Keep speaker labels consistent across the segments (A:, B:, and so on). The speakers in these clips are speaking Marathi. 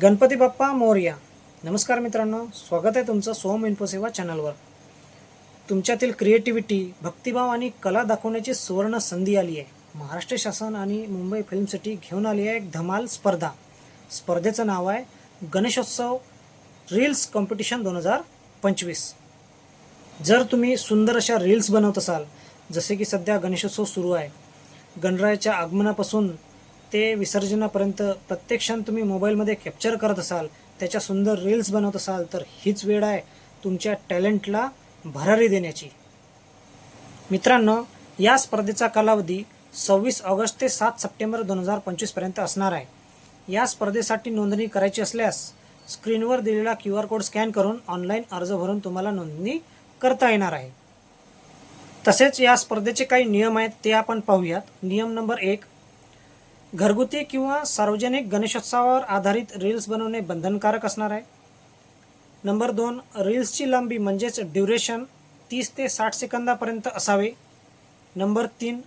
A: गणपती बाप्पा मोर्या. नमस्कार मित्रांनो स्वागत आहे तुमचं सोम इन्फोसेवा चॅनलवर. तुमच्यातील क्रिएटिव्हिटी भक्तिभाव आणि कला दाखवण्याची सुवर्ण संधी आली आहे. महाराष्ट्र शासन आणि मुंबई फिल्म सिटी घेऊन आली आहे एक धमाल स्पर्धा. स्पर्धेचं नाव आहे गणेशोत्सव रील्स कॉम्पिटिशन दोन हजार पंचवीस. जर तुम्ही सुंदर अशा रील्स बनवत असाल जसे की सध्या गणेशोत्सव सुरू आहे गणरायाच्या आगमनापासून ते विसर्जनापर्यंत प्रत्येक क्षण तुम्ही मोबाईलमध्ये कॅप्चर करत असाल त्याच्या सुंदर रील्स बनवत असाल तर हीच वेळ आहे तुमच्या टॅलेंटला भरारी देण्याची. मित्रांनो या स्पर्धेचा कालावधी सव्वीस ऑगस्ट ते सात सप्टेंबर दोन हजार पंचवीसपर्यंत असणार आहे. या स्पर्धेसाठी नोंदणी करायची असल्यास स्क्रीनवर दिलेला क्यू आर कोड स्कॅन करून ऑनलाईन अर्ज भरून तुम्हाला नोंदणी करता येणार आहे. तसेच या स्पर्धेचे काही नियम आहेत ते आपण पाहूयात. नियम नंबर एक घरगुती किंवा सार्वजनिक गणेशोत्सवावर आधारित रील्स बनवणे बंधनकारक असणार आहे. नंबर दोन रील्सची लांबी म्हणजेच ड्युरेशन तीस ते साठ सेकंदापर्यंत असावे. नंबर तीन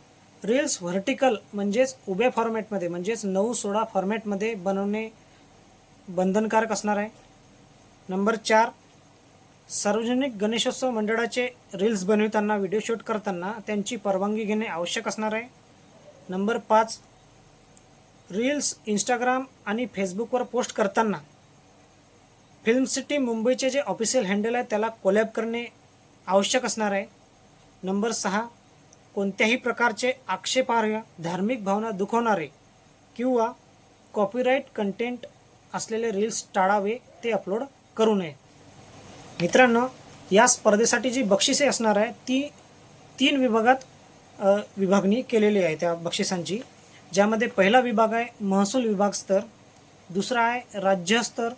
A: रील्स व्हर्टिकल म्हणजेच उभ्या फॉर्मॅटमध्ये म्हणजेच नऊ सोळा फॉर्मॅटमध्ये बनवणे बंधनकारक असणार आहे. नंबर चार सार्वजनिक गणेशोत्सव मंडळाचे रील्स बनविताना व्हिडिओ शूट करताना त्यांची परवानगी घेणे आवश्यक असणार आहे. नंबर पाच रील्स इंस्टाग्राम आणि फेसबुकवर पोस्ट करताना फिल्म सिटी मुंबईचे जे ऑफिशियल हँडल आहे त्याला कोलॅब करणे आवश्यक असणार आहे. नंबर सहा कोणत्याही प्रकारचे आक्षेपार्ह धार्मिक भावना दुखवणारे किंवा कॉपीराईट कंटेंट असलेले रील्स टाळावे ते अपलोड करू नये. मित्रांनो या स्पर्धेसाठी जी बक्षिसे असणार आहे ती तीन विभागात विभागणी केलेली आहे त्या बक्षिसांची. ज्यामध्ये पहिला विभाग आहे महसूल विभाग स्तर दुसरा आहे राज्यस्तर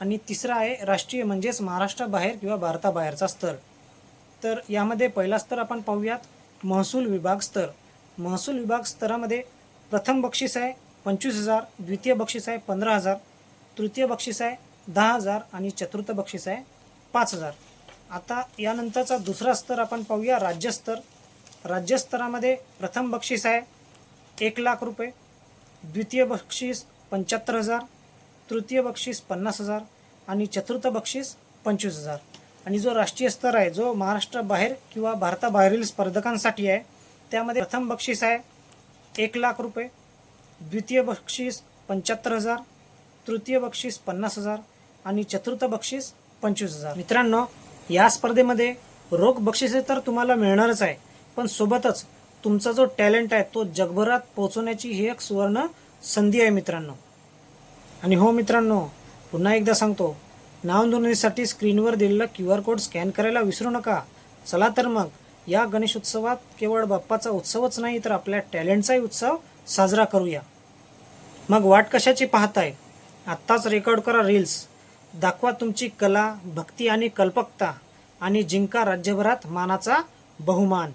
A: आणि तिसरा आहे राष्ट्रीय म्हणजेच महाराष्ट्राबाहेर किंवा भारताबाहेरचा स्तर. तर यामध्ये पहिला स्तर आपण पाहूयात महसूल विभाग स्तर. महसूल विभाग स्तरामध्ये प्रथम बक्षीस आहे पंचवीस हजार द्वितीय बक्षीस आहे पंधरा हजार तृतीय बक्षीस आहे दहा हजार आणि चतुर्थ बक्षीस आहे पाच हजार. आता यानंतरचा दुसरा स्तर आपण पाहूया राज्यस्तर राज्यस्तरामध्ये प्रथम बक्षीस आहे एक लाख रुपये द्वितीय बक्षीस पंच्याहत्तर हजार तृतीय बक्षीस पन्नास हजार आणि चतुर्थ बक्षीस पंचवीस हजार. आणि जो राष्ट्रीय स्तर आहे जो महाराष्ट्राबाहेर किंवा भारताबाहेरील स्पर्धकांसाठी आहे त्यामध्ये प्रथम बक्षीस आहे एक लाख रुपये द्वितीय बक्षीस पंच्याहत्तर हजार तृतीय बक्षीस पन्नास हजार आणि चतुर्थ बक्षीस पंचवीस हजार. मित्रांनो या स्पर्धेमध्ये रोख बक्षिसे तर तुम्हाला मिळणारच आहे पण सोबतच तुमचा जो टॅलेंट आहे तो जगभरात पोहोचवण्याची ही एक सुवर्ण संधी आहे मित्रांनो. आणि हो मित्रांनो पुन्हा एकदा सांगतो नाव नोंदणीसाठी स्क्रीनवर दिलेला क्यू आर कोड स्कॅन करायला विसरू नका. चला तर मग या गणेशोत्सवात केवळ बाप्पाचा उत्सवच नाही तर आपल्या टॅलेंटचाही उत्सव साजरा करूया. मग वाट कशाची पाहताय? आत्ताच रेकॉर्ड करा रील्स. दाखवा तुमची कला भक्ती आणि कल्पकता आणि जिंका राज्यभरात मानाचा बहुमान.